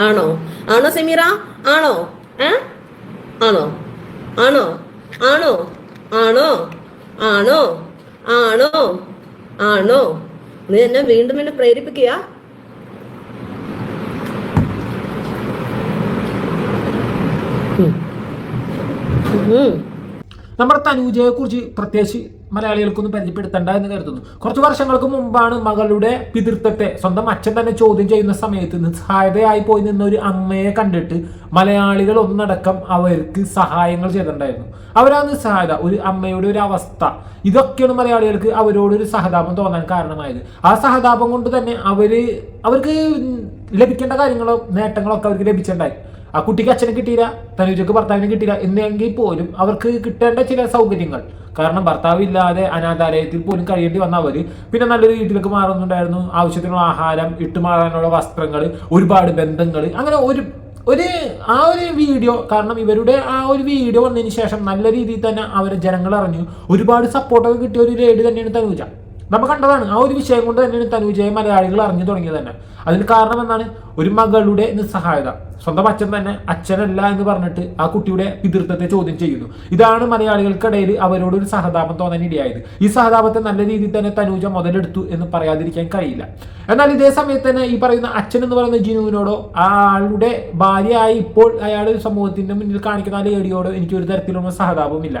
ആണോ? ആണോ സെമീറ? ആണോ? ആണോ? ആണോ? ആണോ? ആണോ? ആണോ? ആണോ? ആണോ? നീ എന്നെ വീണ്ടും എന്നെ പ്രേരിപ്പിക്കുക? നമ്മുടെ തനൂജയെ കുറിച്ച് പ്രത്യേകിച്ച് മലയാളികൾക്കൊന്നും പരിചയപ്പെടുത്തണ്ട എന്ന് കരുതുന്നു. കുറച്ച് വർഷങ്ങൾക്ക് മുമ്പാണ് മകളുടെ പിതൃത്വത്തെ സ്വന്തം അച്ഛൻ തന്നെ ചോദ്യം ചെയ്യുന്ന സമയത്ത് നിസ്സഹായതയായി പോയി നിന്ന ഒരു അമ്മയെ കണ്ടിട്ട് മലയാളികൾ ഒന്നടക്കം അവർക്ക് സഹായങ്ങൾ ചെയ്തിട്ടുണ്ടായിരുന്നു. അവരാ നിസ്സഹായത ഒരു അമ്മയുടെ ഒരു അവസ്ഥ. ഇതൊക്കെയാണ് മലയാളികൾക്ക് അവരോടൊരു സഹതാപം തോന്നാൻ കാരണമായത്. ആ സഹതാപം കൊണ്ട് തന്നെ അവർ അവർക്ക് ലഭിക്കേണ്ട കാര്യങ്ങളോ നേട്ടങ്ങളോ ഒക്കെ അവർക്ക് ലഭിച്ചിട്ടുണ്ടായി. ആ കുട്ടിക്ക് അച്ഛനെ കിട്ടിയില്ല തനുജക്ക് ഭർത്താവിനെ കിട്ടിയില്ല എന്നെങ്കിൽ പോലും അവർക്ക് കിട്ടേണ്ട ചില സൗകര്യങ്ങൾ. കാരണം ഭർത്താവില്ലാതെ അനാഥാലയത്തിൽ പോലും കഴിയേണ്ടി വന്ന അവർ പിന്നെ നല്ലൊരു വീട്ടിലേക്ക് മാറുന്നുണ്ടായിരുന്നു. ആവശ്യത്തിനുള്ള ആഹാരം ഇട്ടുമാറാനുള്ള വസ്ത്രങ്ങൾ ഒരുപാട് ബന്ധങ്ങൾ അങ്ങനെ ഒരു ഒരു ആ ഒരു വീഡിയോ കാരണം ഇവരുടെ ആ ഒരു വീഡിയോ വന്നതിന് ശേഷം നല്ല രീതിയിൽ തന്നെ അവരെ ജനങ്ങൾ അറിഞ്ഞു. ഒരുപാട് സപ്പോർട്ടൊക്കെ കിട്ടിയ ഒരു ലേഡി തന്നെയാണ് തനൂജ. നമ്മൾ കണ്ടതാണ് ആ ഒരു വിഷയം കൊണ്ട് തന്നെയാണ് തനൂജയെ മലയാളികൾ അറിഞ്ഞു തുടങ്ങിയത് തന്നെ. അതിന് കാരണം എന്താണ്? ഒരു മകളുടെ നിസ്സഹായത. സ്വന്തം അച്ഛൻ തന്നെ അച്ഛനല്ല എന്ന് പറഞ്ഞിട്ട് ആ കുട്ടിയുടെ പിതൃത്വത്തെ ചോദ്യം ചെയ്യുന്നു. ഇതാണ് മലയാളികൾക്കിടയിൽ അവരോട് ഒരു സഹതാപം തോന്നാൻ ഇടയായത്. ഈ സഹതാപത്തെ നല്ല രീതിയിൽ തന്നെ തനൂജ മുതലെടുത്തു എന്ന് പറയാതിരിക്കാൻ കഴിയില്ല. എന്നാൽ ഇതേ സമയത്ത് തന്നെ ഈ പറയുന്ന അച്ഛൻ എന്ന് പറയുന്ന ജിനുവിനോടോ ആളുടെ ഭാര്യയായി ഇപ്പോൾ അയാൾ സമൂഹത്തിന്റെ മുന്നിൽ കാണിക്കുന്ന ലേഡിയോടോ എനിക്ക് ഒരു തരത്തിലുള്ള സഹതാപമില്ല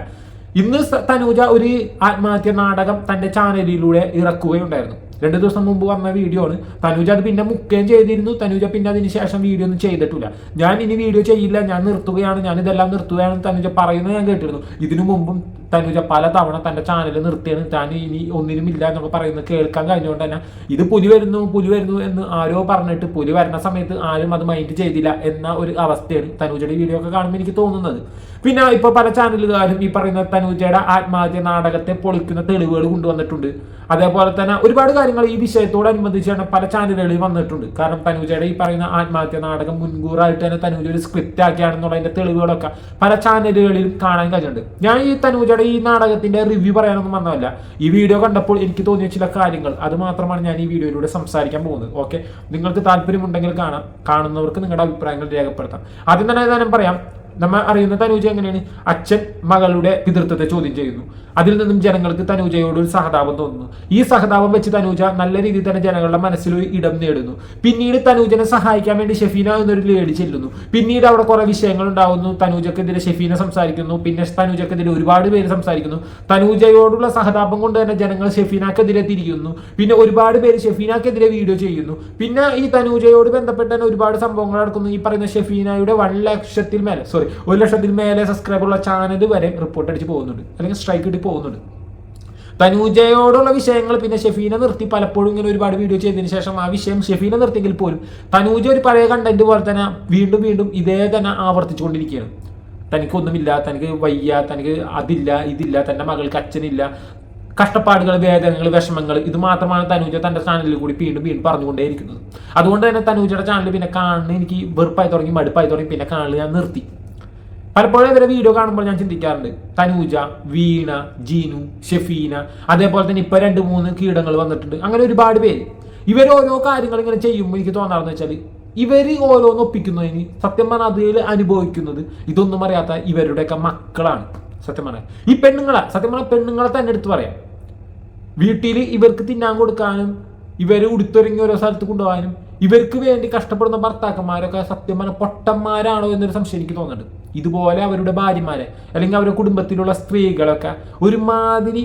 ഇന്ന് തനൂജ ഒരു ആത്മഹത്യ നാടകം തന്റെ ചാനലിലൂടെ ഇറക്കുകയുണ്ടായിരുന്നു. രണ്ടു ദിവസം മുമ്പ് വന്ന വീഡിയോ ആണ്. തനുജ അത് പിന്നെ മുക്കുകയും ചെയ്തിരുന്നു. തനുജ പിന്നെ അതിന് ശേഷം വീഡിയോ ഒന്നും ചെയ്തിട്ടില്ല. ഞാൻ ഇനി വീഡിയോ ചെയ്യില്ല. ഞാൻ നിർത്തുകയാണ്. ഞാൻ ഇതെല്ലാം നിർത്തുകയാണ് തനുജ പറയുന്നത് ഞാൻ കേട്ടിരുന്നു. ഇതിനു മുമ്പും തനൂജ പല തവണ തന്റെ ചാനൽ നിർത്തിയാണ്. താൻ ഇനി ഒന്നിനും ഇല്ല എന്നൊക്കെ പറയുന്നത് കേൾക്കാൻ കഴിഞ്ഞുകൊണ്ട് തന്നെ. ഇത് പുലി വരുന്നു പുലി വരുന്നു എന്ന് ആരോ പറഞ്ഞിട്ട് പുലി വരുന്ന സമയത്ത് ആരും അത് മൈൻഡ് ചെയ്തില്ല എന്ന ഒരു അവസ്ഥയാണ് തനുജയുടെ വീഡിയോ ഒക്കെ കാണുമ്പോൾ എനിക്ക് തോന്നുന്നത്. പിന്നെ ഇപ്പോൾ പല ചാനലുകാരും ഈ പറയുന്ന തനുജയുടെ ആത്മഹത്യ നാടകത്തെ പൊളിക്കുന്ന തെളിവുകൾ കൊണ്ടുവന്നിട്ടുണ്ട്. അതേപോലെ തന്നെ ഒരുപാട് കാര്യങ്ങൾ ഈ വിഷയത്തോടനുബന്ധിച്ചാണ് പല ചാനലുകളിൽ വന്നിട്ടുണ്ട്. കാരണം തനുജയുടെ ഈ പറയുന്ന ആത്മഹത്യ നാടകം മുൻകൂറായിട്ട് തന്നെ തനുജ ഒരു സ്ക്രിപ്റ്റ് ആക്കിയാണെന്നുള്ളതിന്റെ തെളിവുകളൊക്കെ പല ചാനലുകളിലും കാണാൻ കഴിഞ്ഞിട്ടുണ്ട്. ഞാൻ ഈ തനൂജയുടെ ഈ നാടകത്തിന്റെ റിവ്യൂ പറയാനൊന്നും വന്നതല്ല. ഈ വീഡിയോ കണ്ടപ്പോൾ എനിക്ക് തോന്നിയ ചില കാര്യങ്ങൾ. അത് മാത്രമാണ് ഞാൻ ഈ വീഡിയോയിലൂടെ സംസാരിക്കാൻ പോകുന്നത്. ഓക്കെ നിങ്ങൾക്ക് താല്പര്യമുണ്ടെങ്കിൽ കാണാം. കാണുന്നവർക്ക് നിങ്ങളുടെ അഭിപ്രായങ്ങൾ രേഖപ്പെടുത്താം. ആദ്യം തന്നെ ഞാൻ പറയാം. നമ്മൾ അറിയുന്ന തനൂജ എങ്ങനെയാണ്? അച്ഛൻ മകളുടെ പിതൃത്വത്തെ ചോദ്യം ചെയ്യുന്നു. അതിൽ നിന്നും ജനങ്ങൾക്ക് തനൂജയോട് ഒരു സഹതാപം തോന്നുന്നു. ഈ സഹതാപം വെച്ച് തനൂജ നല്ല രീതിയിൽ തന്നെ ജനങ്ങളുടെ മനസ്സിൽ ഒരു ഇടം നേടുന്നു. പിന്നീട് തനൂജനെ സഹായിക്കാൻ വേണ്ടി ഷെഫീന എന്നൊരു ലേഡി ചെല്ലുന്നു. പിന്നീട് അവിടെ കുറെ വിഷയങ്ങൾ ഉണ്ടാവുന്നു. തനൂജക്കെതിരെ ഷെഫീന സംസാരിക്കുന്നു. പിന്നെ തനൂജക്കെതിരെ ഒരുപാട് പേര് സംസാരിക്കുന്നു. തനൂജയോടുള്ള സഹതാപം കൊണ്ട് തന്നെ ജനങ്ങൾ ഷെഫീനക്കെതിരെ തിരിയുന്നു. പിന്നെ ഒരുപാട് പേര് ഷെഫീനക്കെതിരെ വീഡിയോ ചെയ്യുന്നു. പിന്നെ ഈ തനൂജയോട് ബന്ധപ്പെട്ട് തന്നെ ഒരുപാട് സംഭവങ്ങൾ നടക്കുന്നു. ഈ പറയുന്ന ഷെഫീനയുടെ വൺ ലക്ഷത്തിൽ മേലെ സോറി ഒരു ലക്ഷത്തിൽ മേലെ സബ്സ്ക്രൈബർ ഉള്ള ചാനൽ വരെ റിപ്പോർട്ട് അടിച്ച് പോകുന്നുണ്ട്. അല്ലെങ്കിൽ സ്ട്രൈക്ക് പോകുന്നുണ്ട്. തനൂജയോടുള്ള വിഷയങ്ങൾ പിന്നെ ഷെഫീനെ നിർത്തി. പലപ്പോഴും ഇങ്ങനെ ഒരുപാട് വീഡിയോ ചെയ്തതിന് ശേഷം ആ വിഷയം ഷെഫീനെ നിർത്തിയെങ്കിൽ പോലും തനൂജ ഒരു പഴയ കണ്ടന്റ് പോലെ തന്നെ വീണ്ടും വീണ്ടും ഇതേ തന്നെ ആവർത്തിച്ചുകൊണ്ടിരിക്കുകയാണ്. തനിക്കൊന്നുമില്ല തനിക്ക് വയ്യ തനിക്ക് അതില്ല ഇതില്ല തന്റെ മകൾക്ക് അച്ഛനില്ല കഷ്ടപ്പാടുകൾ വേദനകൾ വിഷമങ്ങൾ ഇത് മാത്രമാണ് തനൂജ തന്റെ ചാനലിൽ കൂടി വീണ്ടും വീണ്ടും പറഞ്ഞുകൊണ്ടേയിരിക്കുന്നത് അതുകൊണ്ട് തന്നെ തനൂജയുടെ ചാനൽ പിന്നെ കാണുന്ന എനിക്ക് വെറുപ്പായി തുടങ്ങി മടുപ്പായി തുടങ്ങി പിന്നെ കാണൽ ഞാൻ നിർത്തി. പലപ്പോഴും ഇവരെ വീഡിയോ കാണുമ്പോൾ ഞാൻ ചിന്തിക്കാറുണ്ട്. തനൂജ വീണ ജീനു ഷെഫീന അതേപോലെ തന്നെ ഇപ്പൊ രണ്ട് മൂന്ന് കീടങ്ങൾ വന്നിട്ടുണ്ട്. അങ്ങനെ ഒരുപാട് പേര്. ഇവർ ഓരോ കാര്യങ്ങൾ ഇങ്ങനെ ചെയ്യുമ്പോൾ എനിക്ക് തോന്നാറെന്ന് വെച്ചാൽ ഇവർ ഓരോന്ന് ഒപ്പിക്കുന്നതിന് സത്യം പറഞ്ഞാൽ അതിൽ അനുഭവിക്കുന്നത് ഇതൊന്നും അറിയാത്ത ഇവരുടെയൊക്കെ മക്കളാണ്. സത്യം പറഞ്ഞാൽ ഈ പെണ്ണുങ്ങളെ സത്യം പറഞ്ഞാൽ പെണ്ണുങ്ങളെ തന്നെ എടുത്ത് പറയാം. വീട്ടിൽ ഇവർക്ക് തിന്നാൻ കൊടുക്കാനും ഇവർ ഉടുത്തൊരുങ്ങി ഓരോ സ്ഥലത്ത് കൊണ്ടുപോകാനും ഇവർക്ക് വേണ്ടി കഷ്ടപ്പെടുന്ന ഭർത്താക്കന്മാരൊക്കെ സത്യം പറഞ്ഞ പൊട്ടന്മാരാണോ എന്നൊരു സംശയം എനിക്ക് തോന്നുന്നുണ്ട്. ഇതുപോലെ അവരുടെ ഭാര്യമാരെ അല്ലെങ്കിൽ അവരുടെ കുടുംബത്തിലുള്ള സ്ത്രീകളൊക്കെ ഒരുമാതിരി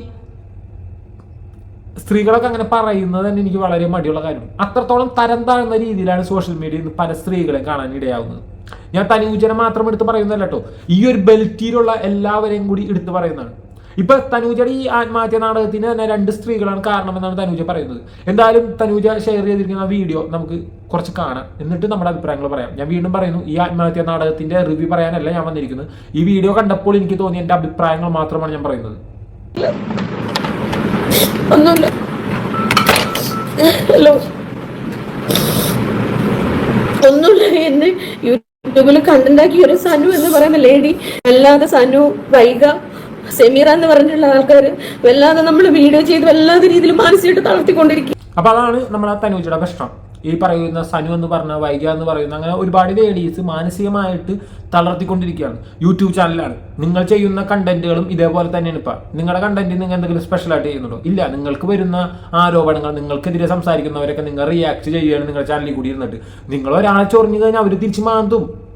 സ്ത്രീകളൊക്കെ അങ്ങനെ പറയുന്നത് തന്നെ എനിക്ക് വളരെ മടിയുള്ള കാര്യമാണ്. അത്രത്തോളം തരം താഴ്ന്ന രീതിയിലാണ് സോഷ്യൽ മീഡിയയിൽ നിന്ന് പല സ്ത്രീകളെ കാണാൻ ഇടയാവുന്നത്. ഞാൻ തനിയൂജന മാത്രം എടുത്ത് പറയുന്നതല്ല കേട്ടോ ഈ ഒരു ബെൽറ്റിയിലുള്ള എല്ലാവരെയും കൂടി എടുത്ത് പറയുന്നതാണ്. ഇപ്പൊ തനൂജയുടെ ഈ ആത്മഹത്യ നാടകത്തിന് തന്നെ രണ്ട് സ്ത്രീകളാണ് കാരണം എന്നാണ് തനൂജ പറയുന്നത്. എന്തായാലും തനൂജ ഷെയർ ചെയ്തിരിക്കുന്ന വീഡിയോ നമുക്ക് കുറച്ച് കാണാം. എന്നിട്ട് നമ്മുടെ അഭിപ്രായങ്ങൾ പറയാം. ഞാൻ വീണ്ടും പറയുന്നു ഈ ആത്മഹത്യ നാടകത്തിന്റെ റിവ്യൂ പറയാനല്ല ഞാൻ വന്നിരിക്കുന്നത്. ഈ വീഡിയോ കണ്ടപ്പോൾ എനിക്ക് തോന്നിയ എന്റെ അഭിപ്രായങ്ങൾ മാത്രമാണ് ഞാൻ പറയുന്നത്. ഒന്നുമില്ല. ഹലോ. ഒന്നുമില്ല. എന്നെ യൂട്യൂബിൽ ഒരു സനു എന്ന് പറയുന്ന ലേഡി അല്ലാതെ സനു വൈഗ സെമീറ എന്ന് പറഞ്ഞിട്ടുള്ള ആൾക്കാർ വല്ലാതെ നമ്മൾ വീഡിയോ ചെയ്ത് വല്ലാതെ രീതിയിൽ മാനസികമായിട്ട് തളർത്തിക്കൊണ്ടിരിക്കും. അപ്പൊ അതാണ് നമ്മളെ തനുജയുടെ പ്രശ്നം. ഈ പറയുന്ന സനു എന്ന് പറഞ്ഞ വൈഗ എന്ന് പറയുന്ന അങ്ങനെ ഒരുപാട് ലേഡീസ് മാനസികമായിട്ട് തളർത്തിക്കൊണ്ടിരിക്കുകയാണ്. യൂട്യൂബ് ചാനലാണ്. നിങ്ങൾ ചെയ്യുന്ന കണ്ടന്റുകളും ഇതേപോലെ തന്നെയാണ് ഇപ്പം. നിങ്ങളുടെ കണ്ടന്റ് നിങ്ങൾ എന്തെങ്കിലും സ്പെഷ്യൽ ആയിട്ട് ചെയ്യുന്നുണ്ടോ? ഇല്ല. നിങ്ങൾക്ക് വരുന്ന ആരോപണങ്ങൾ നിങ്ങൾക്കെതിരെ സംസാരിക്കുന്നവരൊക്കെ നിങ്ങൾ റിയാക്ട് ചെയ്യുകയാണ് നിങ്ങളുടെ ചാനലിൽ കൂടി ഇരുന്നിട്ട്. നിങ്ങൾ ഒരാളെ ചൊറിഞ്ഞു കഴിഞ്ഞാൽ അവർ തിരിച്ചു മാന്തും.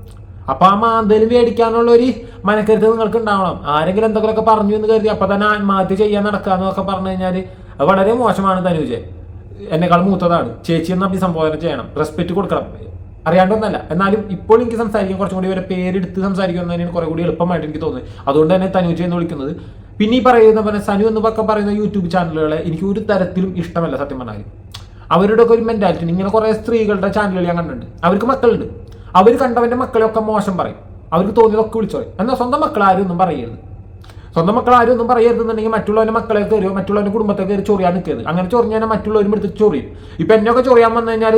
അപ്പൊ ആ മാന്തൽ മേടിക്കാനുള്ള ഒരു മനക്കരുത്ത് നിങ്ങൾക്ക് ഉണ്ടാവണം ആരെങ്കിലും എന്തെങ്കിലുമൊക്കെ പറഞ്ഞു എന്ന് കരുതി അപ്പൊ തന്നെ ആത്മഹത്യ ചെയ്യാൻ നടക്കാന്നൊക്കെ പറഞ്ഞു കഴിഞ്ഞാൽ അത് വളരെ മോശമാണ് തനുജെ. എന്നെക്കാൾ മൂത്തതാണ്. ചേച്ചി എന്ന് അഭിസംബോധന ചെയ്യണം. റെസ്പെക്ട് കൊടുക്കണം. അറിയാണ്ടൊന്നല്ല. എന്നാലും ഇപ്പോൾ എനിക്ക് സംസാരിക്കാൻ കുറച്ചും കൂടി ഇവരെ പേരെടുത്ത് സംസാരിക്കുന്നതിനാണ് കുറെ കൂടി എളുപ്പമായിട്ട് എനിക്ക് തോന്നുന്നത്. അതുകൊണ്ട് തന്നെ തനുജ എന്ന് വിളിക്കുന്നത്. പിന്നെ ഈ പറയുന്ന പോലെ സനു എന്ന് ഒക്കെ പറയുന്ന യൂട്യൂബ് ചാനലുകളെ എനിക്ക് ഒരു തരത്തിലും ഇഷ്ടമല്ല സത്യം പറഞ്ഞാൽ അവരുടെ ഒക്കെ ഒരു മെന്റാലിറ്റി ഇങ്ങനെ കുറെ സ്ത്രീകളുടെ ചാനലുകൾ ഞാൻ കണ്ടിട്ടുണ്ട്. അവർക്ക് മക്കളുണ്ട്. അവർ കണ്ടവന്റെ മക്കളെയൊക്കെ മോശം പറയും. അവർക്ക് തോന്നിയതൊക്കെ വിളിച്ചു പറയും. എന്നാൽ സ്വന്തം മക്കൾ ആരും ഒന്നും പറയരുത്. സ്വന്തം മക്കൾ ആരും ഒന്നും പറയരുതെന്നുണ്ടെങ്കിൽ മറ്റുള്ളവന്റെ മക്കളെ കയറിയോ മറ്റുള്ളവന്റെ കുടുംബത്തെ കയറി ചൊറിയാൻ നിൽക്കരുത്. അങ്ങനെ ചൊറിഞ്ഞാൽ മറ്റുള്ളവരും എടുത്ത് ചൊറിയും. ഇപ്പം എന്നൊക്കെ ചൊറിയാൻ വന്നു കഴിഞ്ഞാൽ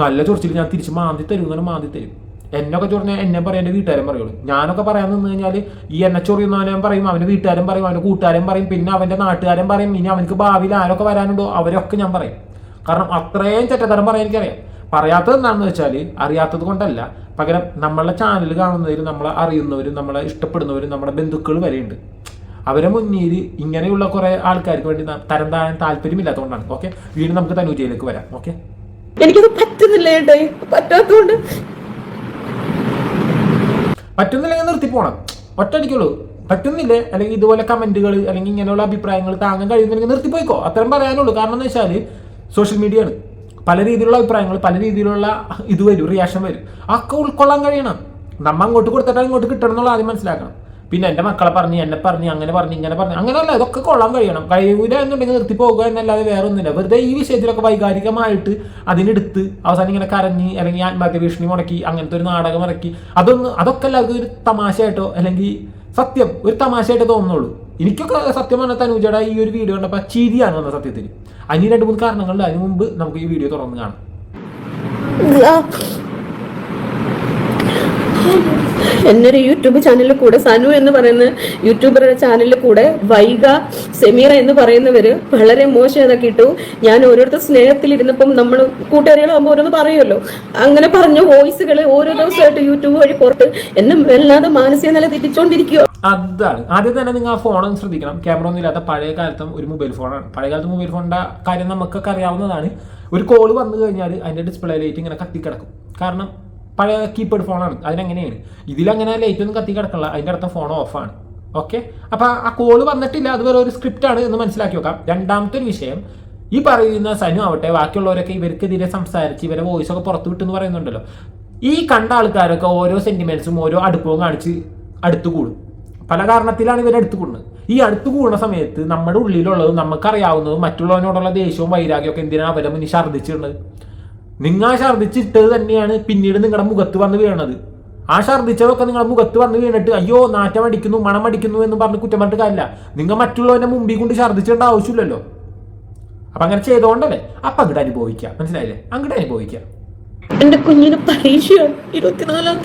നല്ല ചൊറിച്ചിൽ ഞാൻ തിരിച്ച് മാന്തി തരും എന്നാലും മാന്തി തരും. എന്നൊക്കെ ചൊറിഞ്ഞാൽ എന്നെ പറയും എന്റെ വീട്ടുകാരൻ പറയുള്ളൂ. ഞാനൊക്കെ പറയാൻ നിന്ന് കഴിഞ്ഞാൽ ഈ എന്നെ ചൊറിയുന്നവനെ പറയും അവന്റെ വീട്ടുകാരൻ പറയും അവന്റെ കൂട്ടുകാരൻ പറയും പിന്നെ അവന്റെ നാട്ടുകാരൻ പറയും ഇനി അവനക്ക് ഭാവിയിൽ ആരൊക്കെ വരാനുണ്ടോ അവരൊക്കെ ഞാൻ പറയും. കാരണം അത്രയും ചെറ്റത്തരം പറയാൻ എനിക്കറിയാം. പറയാത്തത് എന്താണെന്ന് വെച്ചാൽ അറിയാത്തത് കൊണ്ടല്ല. പകരം നമ്മളെ ചാനൽ കാണുന്നവരും നമ്മളെ അറിയുന്നവരും നമ്മളെ ഇഷ്ടപ്പെടുന്നവരും നമ്മുടെ ബന്ധുക്കൾ വരെയുണ്ട്. അവരെ മുന്നിൽ ഇങ്ങനെയുള്ള കുറെ ആൾക്കാർക്ക് വേണ്ടി തരം താഴാൻ താല്പര്യമില്ലാത്തതുകൊണ്ടാണ്. ഓക്കെ വീണ്ടും നമുക്ക് തനുജയിലേക്ക് വരാം. ഓക്കെ എനിക്കത് പറ്റുന്നില്ല ഏട്ടേ. പറ്റാത്തോണ്ട് പറ്റുന്നില്ലെങ്കിൽ നിർത്തി പോണം. ഒറ്റയടിക്കുള്ളൂ. പറ്റുന്നില്ലേ? അല്ലെങ്കിൽ ഇതുപോലെ കമന്റുകൾ അല്ലെങ്കിൽ ഇങ്ങനെയുള്ള അഭിപ്രായങ്ങൾ താങ്ങാൻ കഴിയുന്നില്ലെങ്കിൽ നിർത്തിപ്പോയിക്കോ. അത്രയും പറയാനുള്ളൂ. കാരണം എന്ന് വെച്ചാൽ സോഷ്യൽ മീഡിയ ആണ്. പല രീതിയിലുള്ള അഭിപ്രായങ്ങൾ പല രീതിയിലുള്ള ഇത് വരും റിയാക്ഷൻ വരും. ഒക്കെ ഉൾക്കൊള്ളാൻ കഴിയണം. നമ്മ അങ്ങോട്ട് കൊടുത്തിട്ടാണ് ഇങ്ങോട്ട് കിട്ടണം എന്നുള്ള ആദ്യം മനസ്സിലാക്കണം. പിന്നെ എന്റെ മക്കളെ പറഞ്ഞ് എന്നെ പറഞ്ഞ് അങ്ങനെ പറഞ്ഞ് ഇങ്ങനെ പറഞ്ഞ് അങ്ങനെയല്ല ഇതൊക്കെ കൊള്ളാൻ കഴിയണം. കഴിയൂല എന്നുണ്ടെങ്കിൽ നിർത്തി പോകുക എന്നല്ലാതെ വേറെ ഒന്നുമില്ല വെറുതെ ഈ വിഷയത്തിലൊക്കെ വൈകാരികമായിട്ട് അതിനെടുത്ത് അവസാനം ഇങ്ങനെ കരഞ്ഞ് അല്ലെങ്കിൽ ആത്മഹത്യ ഭീഷണി മുടക്കി അങ്ങനത്തെ ഒരു നാടകം ഇറക്കി അതൊന്നും അതൊക്കെ എല്ലാവർക്കും ഒരു തമാശയായിട്ടോ അല്ലെങ്കിൽ സത്യം ഒരു തമാശയായിട്ട് തോന്നുന്നുള്ളൂ. എനിക്കൊക്കെ സത്യം പറഞ്ഞാൽ തനൂജയുടെ ഈ ഒരു വീഡിയോ കണ്ടപ്പോൾ ചിരിയാണ് വന്ന സത്യത്തിൽ അതിന് രണ്ട് മൂന്ന് കാരണങ്ങളുണ്ട്. അതിന് മുമ്പ് നമുക്ക് ഈ വീഡിയോ തുറന്ന് കാണാം. എന്നൊരു യൂട്യൂബ് ചാനലിൽ കൂടെ സനു എന്ന് പറയുന്ന യൂട്യൂബറുടെ ചാനലിൽ കൂടെ വൈഗ സെമീറ എന്ന് പറയുന്നവര് വളരെ മോശം ഇതൊക്കെ ഇട്ടു. ഞാൻ ഓരോരുത്തർ സ്നേഹത്തിലിരുന്നപ്പം നമ്മൾ കൂട്ടുകാരികളാകുമ്പോൾ ഓരോന്ന് പറയുമല്ലോ അങ്ങനെ പറഞ്ഞ വോയിസുകൾ ഓരോ ദിവസമായിട്ട് യൂട്യൂബ് വഴി പുറത്ത്. എന്നെ വല്ലാതെ മാനസിക നില തെറ്റിച്ചോണ്ടിരിക്കുക അതാണ്. ആദ്യം തന്നെ നിങ്ങൾ ആ ഫോണൊന്ന് ശ്രദ്ധിക്കണം. ക്യാമറ ഒന്നും ഇല്ലാത്ത പഴയ കാലത്തും ഒരു മൊബൈൽ ഫോണാണ് പഴയ കാലത്ത് മൊബൈൽ ഫോണിന്റെ കാര്യം നമുക്കൊക്കെ അറിയാവുന്നതാണ്. ഒരു കോൾ വന്നു കഴിഞ്ഞാൽ അതിന്റെ ഡിസ്പ്ലേ ലൈറ്റ് ഇങ്ങനെ കത്തിക്കിടക്കും. കാരണം പഴയ കീപാഡ് ഫോണാണ് അതിനെങ്ങനെയാണ്? ഇതിലങ്ങനെ ലൈറ്റ് ഒന്നും കത്തി കിടക്കണില്ല അതിന്റെ അടുത്ത ഫോൺ ഓഫാണ് ഓക്കെ അപ്പോൾ ആ കോൾ വന്നിട്ടില്ല. അത് വേറെ ഒരു സ്ക്രിപ്റ്റ് ആണ് എന്ന് മനസ്സിലാക്കി വെക്കാം. രണ്ടാമത്തെ ഒരു വിഷയം ഈ പറയുന്ന സനു ആവട്ടെ ബാക്കിയുള്ളവരൊക്കെ ഇവർക്കെതിരെ സംസാരിച്ച് ഇവരെ വോയിസ് ഒക്കെ പുറത്തു വിട്ടെന്ന് പറയുന്നുണ്ടല്ലോ. ഈ കണ്ട ആൾക്കാരൊക്കെ ഓരോ സെന്റിമെന്റ്സും ഓരോ അടുപ്പവും കാണിച്ച് അടുത്തു കൂടും. പല കാരണത്തിലാണ് ഇവർ അടുത്ത് കൂടുന്നത്. ഈ അടുത്ത് കൂടുന്ന സമയത്ത് നമ്മുടെ ഉള്ളിലുള്ളതും നമുക്കറിയാവുന്നതും മറ്റുള്ളവനോടുള്ള ദേഷ്യവും വൈരാഗ്യവും ഒക്കെ എന്തിനാണ് അവരെ മുന്നിൽ ഛർദ്ദിച്ചിടുന്നത്? നിങ്ങൾ ഛർദ്ദിച്ചിട്ടത് തന്നെയാണ് പിന്നീട് നിങ്ങളുടെ മുഖത്ത് വന്ന് വീണത്. ആ ഛർദ്ദിച്ചതൊക്കെ നിങ്ങളുടെ മുഖത്ത് വന്ന് വീണിട്ട് അയ്യോ നാറ്റം അടിക്കുന്നു മണം അടിക്കുന്നു എന്ന് പറഞ്ഞ് കുറ്റം പറഞ്ഞിട്ട് കാര്യമില്ല. നിങ്ങൾ മറ്റുള്ളവന്റെ മുമ്പിൽ കൊണ്ട് ഛർദ്ദിച്ചേണ്ട ആവശ്യമില്ലല്ലോ. അപ്പൊ അങ്ങനെ ചെയ്തോണ്ടല്ലേ? അപ്പൊ അങ്ങോട്ട് അനുഭവിക്കാം മനസ്സിലായില്ലേ? അങ്ങോട്ട് അനുഭവിക്കാം എന്റെ കുഞ്ഞിന് പരീക്ഷയാണ് ഇരുപത്തിനാലാം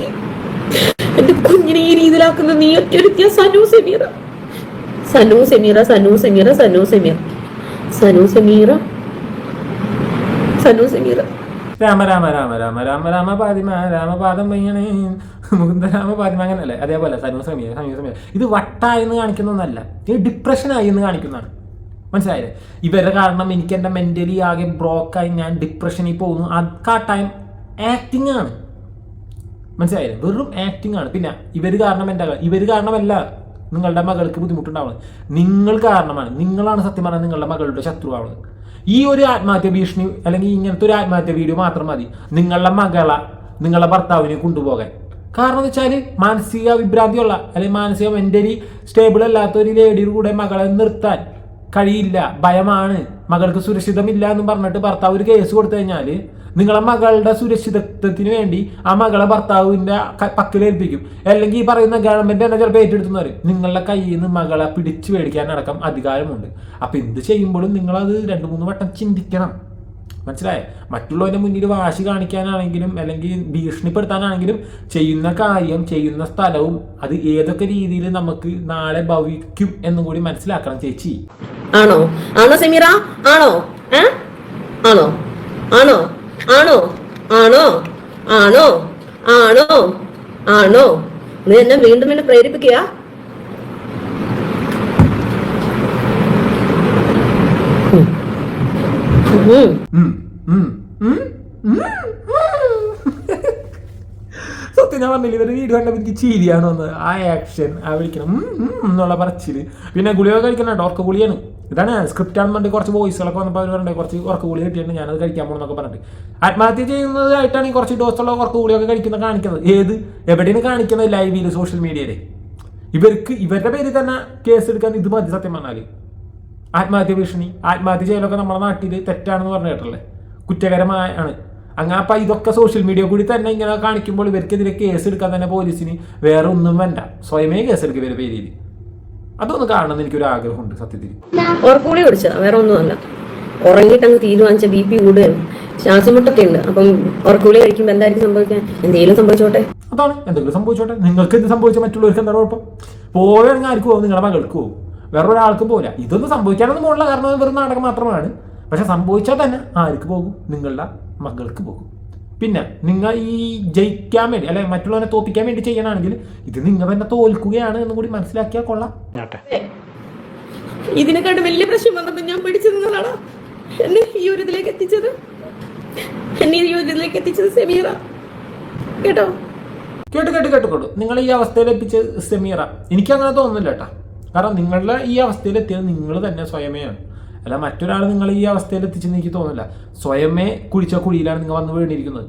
എന്റെ കുഞ്ഞിനെ ഈ രീതിയിലാക്കുന്ന നീ ഒറ്റ സനു സമീറ. സനു സമീറ സനു സമീറ സനു സമീറ. സനു സമീറ. സനു സമീറ. രാമ രാമ രാമ രാമ രാമ രാമ പാതിമ രാമപാദം പയ്യണേ മുകുന്ദ രാമ പാതിമ അങ്ങനല്ലേ അതേപോലെ സനു സമയ സമയ സമീയ ഇത് വട്ടായി എന്ന് കാണിക്കുന്നൊന്നല്ല. ഇത് ഡിപ്രഷനായി എന്ന് കാണിക്കുന്നതാണ്. മനസ്സിലായില്ലേ? ഇവരുടെ കാരണം എനിക്ക് എന്റെ മെന്റലി ആകെ ബ്രോക്കായി ഞാൻ ഡിപ്രഷനിൽ പോകുന്നു. ആ ടൈം ആക്ടിങ് ആണ്. മനസ്സിലായില്ലേ? വെറും ആക്ടിങ് ആണ്. പിന്നെ ഇവർ കാരണം എന്റെ ഇവർ കാരണമല്ല നിങ്ങളുടെ മകൾക്ക് ബുദ്ധിമുട്ടുണ്ടാവുന്നത്. നിങ്ങൾ കാരണമാണ്. നിങ്ങളാണ് സത്യം പറഞ്ഞാൽ നിങ്ങളുടെ മകളുടെ ശത്രുവാവുന്നത്. ഈ ഒരു ആത്മഹത്യ ഭീഷണി അല്ലെങ്കിൽ ഇങ്ങനത്തെ ഒരു ആത്മഹത്യ വീഡിയോ മാത്രം മതി. നിങ്ങളുടെ മകളെ നിങ്ങളുടെ ഭർത്താവിനെ കൊണ്ടുപോകാൻ. കാരണം എന്ന് വെച്ചാൽ മാനസിക വിഭ്രാന്തിയുള്ള അല്ലെങ്കിൽ മാനസിക മെന്റലി സ്റ്റേബിൾ അല്ലാത്ത ഒരു ലേഡിയുടെ കൂടെ മകളെ നിർത്താൻ കഴിയില്ല ഭയമാണ് മകൾക്ക് സുരക്ഷിതമില്ല എന്ന് പറഞ്ഞിട്ട് ഭർത്താവ് ഒരു കേസ് കൊടുത്തു കഴിഞ്ഞാൽ നിങ്ങളെ മകളുടെ സുരക്ഷിതത്വത്തിന് വേണ്ടി ആ മകളെ ഭർത്താവിന്റെ ക- പക്കലേൽപ്പിക്കും അല്ലെങ്കിൽ ഈ പറയുന്ന ഗവൺമെന്റ് തന്നെ ചിലപ്പോൾ ഏറ്റെടുത്തുന്നവർ നിങ്ങളുടെ കയ്യിൽ നിന്ന് മകളെ പിടിച്ചു മേടിക്കാനടക്കം അധികാരമുണ്ട്. അപ്പൊ എന്ത് ചെയ്യുമ്പോഴും നിങ്ങളത് രണ്ടു മൂന്ന് വട്ടം ചിന്തിക്കണം. മനസ്സിലായേ? മറ്റുള്ളവരുടെ മുന്നിൽ വാശി കാണിക്കാനാണെങ്കിലും അല്ലെങ്കിൽ ഭീഷണിപ്പെടുത്താനാണെങ്കിലും ചെയ്യുന്ന കാര്യം ചെയ്യുന്ന സ്ഥലവും അത് ഏതൊക്കെ രീതിയിൽ നമുക്ക് നാളെ ഭവിക്കും എന്നും കൂടി മനസ്സിലാക്കണം ചേച്ചി. ആണോ? ആണോ സെമീറ? ആണോ? ഏ? ആണോ? ആണോ? ആണോ? ആണോ? ആണോ? ആണോ? ആണോ? നീ എന്നെ വീണ്ടും എന്നെ പ്രേരിപ്പിക്കുക. സത്യം ഞാൻ പറഞ്ഞില്ല ഇവരുടെ വീഡിയോ കണ്ടപ്പോൾ എനിക്ക് ചിരിയാണ് വന്നത്. ആ ആക്ഷൻ ആ വിളിക്കണം. എന്നുള്ള പറച്ചിൽ. പിന്നെ ഗുളിക കഴിക്കണം ഡോർക്ക് ഗുളിയാണ് ഇതാണ് സ്ക്രിപ്റ്റ് ആണെന്ന് പറഞ്ഞിട്ട് കുറച്ച് വോയിസുകളൊക്കെ വന്നപ്പോൾ അവർ പറഞ്ഞിട്ട് കുറച്ച് ഉറക്ക ഗുളി കിട്ടിയിട്ട് ഞാനത് കഴിക്കാൻ പോകണമെന്നൊക്കെ പറഞ്ഞിട്ട്. ആത്മഹത്യ ചെയ്യുന്നതായിട്ടാണ് ഈ കുറച്ച് ഡോസുള്ള ഉറക്ക ഗുളിയൊക്കെ കഴിക്കുന്ന കാണിക്കുന്നത്. ഏത്? എവിടെയാണ് കാണിക്കുന്നത് ലൈവിൽ സോഷ്യൽ മീഡിയയിൽ ഇവർക്ക് ഇവരുടെ പേരിൽ തന്നെ കേസ് എടുക്കാൻ ഇത് മതി സത്യം പറഞ്ഞാൽ ആത്മഹത്യ ഭീഷണി ആത്മഹത്യ ചെയ്യലൊക്കെ നമ്മുടെ നാട്ടിൽ തെറ്റാണെന്ന് പറഞ്ഞു കേട്ടല്ലേ കുറ്റകരമായ ആണ്. അങ്ങനെ അപ്പം ഇതൊക്കെ സോഷ്യൽ മീഡിയ കൂടി തന്നെ ഇങ്ങനെ കാണിക്കുമ്പോൾ ഇവർക്കെതിരെ കേസ് എടുക്കാൻ തന്നെ പോലീസിന് വേറെ ഒന്നും വേണ്ട. സ്വയമേ കേസ് എടുക്കുക ഇവരുടെ പേരിൽ അതൊന്ന് കാണണമെന്ന് എനിക്കൊരു ആഗ്രഹമുണ്ട് സത്യത്തിൽ. ഉറപ്പുകൂടി കുടിച്ച വേറെ ഒന്നുമല്ല ഉറങ്ങിയിട്ട് അങ്ങ് തീരുമാനിച്ച ബി പി കൂടുകയും ശ്വാസമുട്ടൊക്കെ ഉണ്ട് അപ്പം ഉറക്കുള്ളി കഴിക്കുമ്പോൾ എന്തായിരിക്കും സംഭവിക്കാൻ? എന്തെങ്കിലും സംഭവിച്ചോട്ടെ? അതാണ് എന്തെങ്കിലും സംഭവിച്ചോട്ടെ? നിങ്ങൾക്ക് എന്ത് സംഭവിച്ചാൽ മറ്റുള്ളവർക്ക് എന്താ കുഴപ്പം? പോവുകയാണെങ്കിൽ ആർക്കും പോകും നിങ്ങളുടെ മകൾക്ക് പോകും വേറെ ഒരാൾക്കും പോകില്ല ഇതൊന്നും സംഭവിക്കാനൊന്നും പോകില്ല കാരണം വെറും നാടകം മാത്രമാണ്. പക്ഷെ സംഭവിച്ചാൽ തന്നെ ആർക്ക് പോകും? നിങ്ങളുടെ മകൾക്ക് പോകും. പിന്നെ നിങ്ങൾ ഈ ജയിക്കാൻ വേണ്ടി അല്ലെ മറ്റുള്ളവനെ തോപ്പിക്കാൻ വേണ്ടി ചെയ്യണമെങ്കിൽ ഇത് നിങ്ങൾ തന്നെ തോൽക്കുകയാണ് എന്ന് കൂടി മനസ്സിലാക്കിയാൽ കൊള്ളാം. ഇതിനെക്കാട്ട് വലിയ പ്രശ്നം വന്നപ്പോൾ ഞാൻ പിടിച്ചു നിന്നതാണ് എന്നെ ഈ ഒരു ഇതിലേക്ക് എത്തിച്ചത്? എന്നെ ഈ ഒരു ഇതിലേക്ക് എത്തിച്ചത് സെമീറ. കേട്ടോ? കേട്ട് കേട്ട് കേട്ട് കേട്ടു നിങ്ങൾ ഈ അവസ്ഥയിൽ എത്തിച്ച സെമീറ. എനിക്ക് അങ്ങനെ തോന്നുന്നില്ല കേട്ടാ. കാരണം നിങ്ങളുടെ ഈ അവസ്ഥയിൽ എത്തിയത് നിങ്ങൾ തന്നെ സ്വയമേയാണ്. അല്ല മറ്റൊരാൾ നിങ്ങൾ ഈ അവസ്ഥയിൽ എത്തിച്ചെന്ന് എനിക്ക് തോന്നില്ല സ്വയമേ കുഴിച്ച കുഴിയിലാണ് നിങ്ങൾ വന്ന് വീണിരിക്കുന്നത്.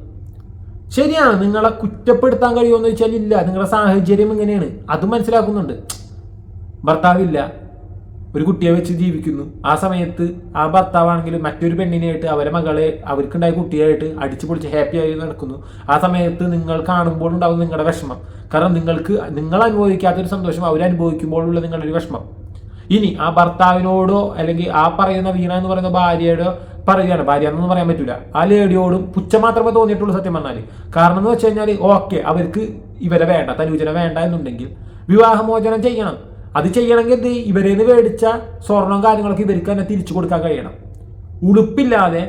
ശരിയാണ് നിങ്ങളെ കുറ്റപ്പെടുത്താൻ കഴിയുമെന്ന് വെച്ചാൽ ഇല്ല. നിങ്ങളുടെ സാഹചര്യം എങ്ങനെയാണ് അത് മനസ്സിലാക്കുന്നുണ്ട്. ഭർത്താവില്ല ഒരു കുട്ടിയെ വെച്ച് ജീവിക്കുന്നു. ആ സമയത്ത് ആ ഭർത്താവാണെങ്കിൽ മറ്റൊരു പെണ്ണിനെയായിട്ട് അവരെ മകളെ അവർക്കുണ്ടായ കുട്ടിയായിട്ട് അടിച്ചു പൊളിച്ച് ഹാപ്പി ആയി നടക്കുന്നു. ആ സമയത്ത് നിങ്ങൾ കാണുമ്പോൾ ഉണ്ടാകുന്ന നിങ്ങളുടെ വിഷമം. കാരണം നിങ്ങൾക്ക് നിങ്ങൾ അനുഭവിക്കാത്തൊരു സന്തോഷം അവരനുഭവിക്കുമ്പോഴുള്ള നിങ്ങളുടെ ഒരു വിഷമം. ഇനി ആ ഭർത്താവിനോടോ അല്ലെങ്കിൽ ആ പറയുന്ന വീണ എന്ന് പറയുന്ന ഭാര്യയോടോ പറയുകയാണ്. ഭാര്യ എന്നൊന്നും പറയാൻ പറ്റില്ല ആ ലേഡിയോടും പുച്ഛം മാത്രമേ തോന്നിയിട്ടുള്ളൂ സത്യം പറഞ്ഞാൽ കാരണം എന്ന് വെച്ച് കഴിഞ്ഞാൽ ഓക്കെ അവർക്ക് ഇവരെ വേണ്ട തനൂജന വേണ്ട എന്നുണ്ടെങ്കിൽ വിവാഹമോചനം ചെയ്യണം. അത് ചെയ്യണമെങ്കിൽ എന്ത്? ഇവരെ നിന്ന് മേടിച്ച സ്വർണം കാര്യങ്ങളൊക്കെ ഇവർക്ക് തന്നെ തിരിച്ചു കൊടുക്കാൻ കഴിയണം. ഉടുപ്പില്ലാതെ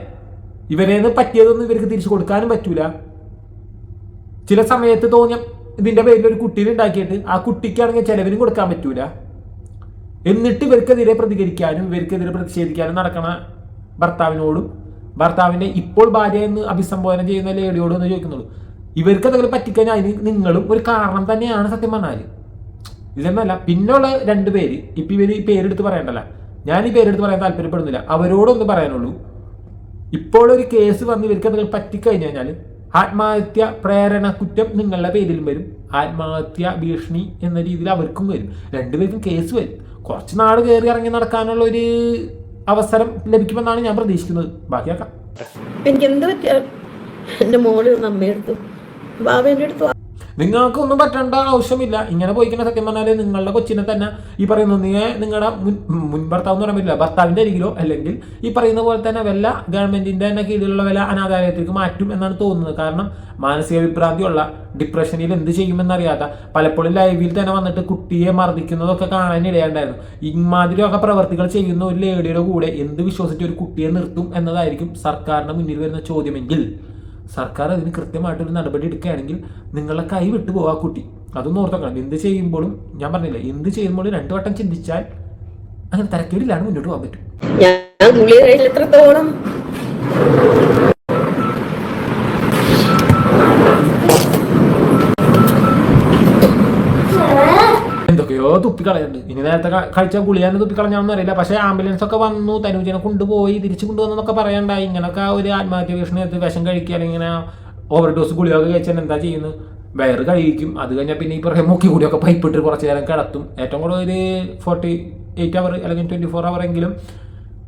ഇവരെ നിന്ന് പറ്റിയതൊന്നും ഇവർക്ക് തിരിച്ചു കൊടുക്കാനും പറ്റൂല. ചില സമയത്ത് തോന്നിയ ഇതിന്റെ പേരിൽ ഒരു കുട്ടീനെ ഉണ്ടാക്കിയിട്ട് ആ കുട്ടിക്കാണെങ്കിൽ ചെലവിനും കൊടുക്കാൻ പറ്റൂല. എന്നിട്ട് ഇവർക്കെതിരെ പ്രതികരിക്കാനും ഇവർക്കെതിരെ പ്രതിഷേധിക്കാനും നടക്കണ ഭർത്താവിനോടും ഭർത്താവിന്റെ ഇപ്പോൾ ഭാര്യ എന്ന് അഭിസംബോധന ചെയ്യുന്ന ലേഡിയോടും എന്ന് ചോദിക്കുന്നുള്ളൂ. ഇവർക്ക് എന്തെങ്കിലും പറ്റിക്കഴിഞ്ഞാൽ അതിന് നിങ്ങളും ഒരു കാരണം തന്നെയാണ് സത്യം പറഞ്ഞാൽ ഇതെന്നല്ല പിന്നുള്ള രണ്ട് പേര് ഇപ്പൊ ഇവർ ഈ പേരെടുത്ത് പറയണ്ടല്ല. ഞാൻ ഈ പേരെടുത്ത് പറയാൻ താല്പര്യപ്പെടുന്നില്ല. അവരോടൊന്ന് പറയാനുള്ളൂ. ഇപ്പോൾ ഒരു കേസ് വന്ന് ഇവർക്ക് എന്തെങ്കിലും പറ്റിക്കഴിഞ്ഞു കഴിഞ്ഞാൽ ആത്മഹത്യ പ്രേരണ കുറ്റം നിങ്ങളുടെ പേരിലും വരും. ആത്മഹത്യ ഭീഷണി എന്ന രീതിയിൽ അവർക്കും വരും. രണ്ടുപേർക്കും കേസ് വരും. കുറച്ച് നാൾ കയറി ഇറങ്ങി നടക്കാനുള്ള ഒരു അവസരം ലഭിക്കുമെന്നാണ് ഞാൻ പ്രതീക്ഷിക്കുന്നത്. ബാക്കിയാക്കാം എനിക്ക് എന്ത് പറ്റിയ എന്റെ മോൾ നമ്മയെടുത്തു ബാബേന്റെ അടുത്ത് വാ. നിങ്ങൾക്കൊന്നും പറ്റേണ്ട ആവശ്യമില്ല. ഇങ്ങനെ പോയിക്കുന്ന സത്യം പറഞ്ഞാൽ നിങ്ങളുടെ കൊച്ചിനെ തന്നെ ഈ പറയുന്ന നീ നിങ്ങളുടെ മുൻ മുൻ ഭർത്താവ് എന്ന് പറയാൻ പറ്റില്ല ഭർത്താവിന്റെ അരികിലോ അല്ലെങ്കിൽ ഈ പറയുന്ന പോലെ തന്നെ വല്ല ഗവൺമെന്റിന്റെ തന്നെ കീഴിലുള്ള വില അനാഥാലയത്തിലേക്ക് മാറ്റും എന്നാണ് തോന്നുന്നത്. കാരണം മാനസിക വിഭ്രാന്തിയുള്ള ഡിപ്രഷനിൽ എന്ത് ചെയ്യുമെന്നറിയാത്ത പലപ്പോഴും ലൈവിൽ തന്നെ വന്നിട്ട് കുട്ടിയെ മർദ്ദിക്കുന്നതൊക്കെ കാണാൻ ഇടയുണ്ടായിരുന്നു. ഇമാതിരിയൊക്കെ പ്രവർത്തികൾ ചെയ്യുന്ന ഒരു ലേഡിയുടെ കൂടെ എന്ത് വിശ്വസിച്ച് ഒരു കുട്ടിയെ നിർത്തും എന്നതായിരിക്കും സർക്കാരിന് മുന്നിൽ വരുന്ന ചോദ്യമെങ്കിൽ. സർക്കാർ അതിന് കൃത്യമായിട്ടൊരു നടപടി എടുക്കുകയാണെങ്കിൽ നിങ്ങളെ കൈ വിട്ടു പോവാ കുട്ടി. അതൊന്നും ഓർത്തോക്കണം. എന്ത് ചെയ്യുമ്പോഴും ഞാൻ പറഞ്ഞില്ല എന്ത് ചെയ്യുമ്പോഴും രണ്ടു വട്ടം ചിന്തിച്ചാൽ അങ്ങനെ തരക്കേടിലാണ് മുന്നോട്ട് പോകാൻ പറ്റും. ഞാൻ തുപ്പിക്കളയുണ്ട് ഇനി നേരത്തെ കഴിച്ച ഗുളിയാന്ന് തുപ്പിക്കളഞ്ഞാണെന്ന് അറിയില്ല. പക്ഷെ ആംബുലൻസ് ഒക്കെ വന്നു തനുജനെ കൊണ്ടുപോയി തിരിച്ചു കൊണ്ടുവന്നൊക്കെ പറയണ്ട ഇങ്ങനൊക്കെ ഒരു ആത്മഹത്യ ഭീഷണി എടുത്ത് വിഷം കഴിക്കുക അല്ലെങ്കിൽ ഇങ്ങനെ ഓവർ ഡോസ് ഗുളിയൊക്കെ കഴിച്ചാൽ എന്താ ചെയ്യുന്നു വയറ് കഴിക്കും അത് കഴിഞ്ഞാൽ പിന്നെ ഈ പറയുന്ന മുക്കി കൂടിയൊക്കെ പൈപ്പിട്ട് കുറച്ച് നേരം കിടത്തും. ഏറ്റവും കൂടുതൽ ഒരു ഫോർട്ടി എയ്റ്റ് അവർ അല്ലെങ്കിൽ ട്വന്റി ഫോർ അവർ എങ്കിലും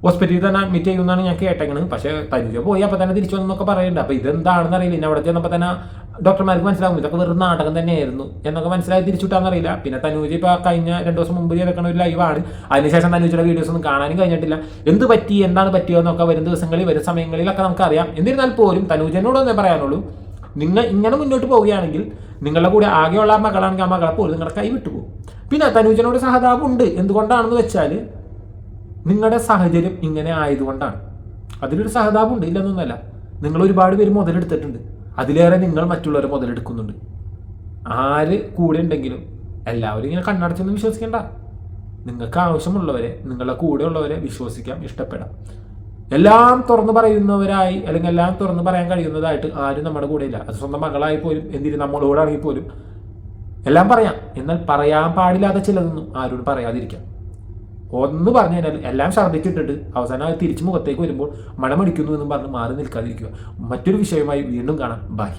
ഹോസ്പിറ്റലിൽ തന്നെ അഡ്മിറ്റ് ചെയ്യുമെന്നാണ് ഞാൻ കേട്ടേക്കണത്. പക്ഷേ തനുജ പോയി അപ്പോൾ തന്നെ തിരിച്ചു വന്നൊക്കെ പറയുന്നുണ്ട്. അപ്പോൾ ഇതെന്താണെന്ന് അറിയില്ല. ഇനി അവിടെ ചെന്നപ്പോൾ തന്നെ ഡോക്ടർമാർക്ക് മനസ്സിലാകും ഇതൊക്കെ വെറും നാടകം തന്നെയായിരുന്നു എന്നൊക്കെ മനസ്സിലായി തിരിച്ചുവിട്ടാന്നറിയില്ല പിന്നെ തനൂജി ഇപ്പോൾ കഴിഞ്ഞ രണ്ട് ദിവസം മുമ്പ് ചെയ്തേക്കണ ഒരു ലൈവാണ് അതിനുശേഷം തനൂജിയുടെ വീഡിയോസ് ഒന്നും കാണാനും കഴിഞ്ഞിട്ടില്ല. എന്ത് പറ്റി എന്താണ് പറ്റിയതെന്നൊക്കെ വരും ദിവസങ്ങളിൽ വരും സമയങ്ങളിലൊക്കെ നമുക്കറിയാം. എന്നിരുന്നാൽ പോലും തനൂജനോട് ഒന്നേ പറയാനുള്ളൂ നിങ്ങൾ ഇങ്ങനെ മുന്നോട്ട് പോവുകയാണെങ്കിൽ നിങ്ങളുടെ കൂടെ ആകെയുള്ള മകളാണെങ്കിൽ ആ മകളെ പോലും നിങ്ങളുടെ കൈ വിട്ടുപോകും പിന്നെ തനൂജനോട് സഹതാപമുണ്ട് എന്തുകൊണ്ടാണെന്ന് വെച്ചാൽ നിങ്ങളുടെ സാഹചര്യം ഇങ്ങനെ ആയതുകൊണ്ടാണ്. അതിലൊരു സഹതാപമുണ്ട് ഇല്ലെന്നൊന്നുമല്ല. നിങ്ങൾ ഒരുപാട് പേര് മുതലെടുത്തിട്ടുണ്ട്. അതിലേറെ നിങ്ങൾ മറ്റുള്ളവരെ മുതലെടുക്കുന്നുണ്ട്. ആര് കൂടെ ഉണ്ടെങ്കിലും എല്ലാവരും ഇങ്ങനെ കണ്ണടച്ചൊന്നും വിശ്വസിക്കണ്ട. നിങ്ങൾക്ക് ആവശ്യമുള്ളവരെ നിങ്ങളുടെ കൂടെ ഉള്ളവരെ വിശ്വസിക്കാം ഇഷ്ടപ്പെടാം. എല്ലാം തുറന്നു പറയുന്നവരായി അല്ലെങ്കിൽ എല്ലാം തുറന്നു പറയാൻ കഴിയുന്നതായിട്ട് ആരും നമ്മുടെ കൂടെ ഇല്ല അത് സ്വന്തം മകളായി പോലും എന്തിനും നമ്മളോടാണെങ്കിൽ പോലും എല്ലാം പറയാം. എന്നാൽ പറയാൻ പാടില്ലാത്ത ചിലതൊന്നും ആരോടും പറയാതിരിക്കാം. ഒന്ന് പറഞ്ഞു കഴിഞ്ഞാൽ എല്ലാം ഛർദ്ദിച്ചിട്ടിട്ട് അവസാനം അത് തിരിച്ചു മുഖത്തേക്ക് വരുമ്പോൾ മണമടിക്കുന്നു എന്നും പറഞ്ഞ് മാറി നിൽക്കാതിരിക്കുക. മറ്റൊരു വിഷയമായി വീണ്ടും കാണാം. ബൈ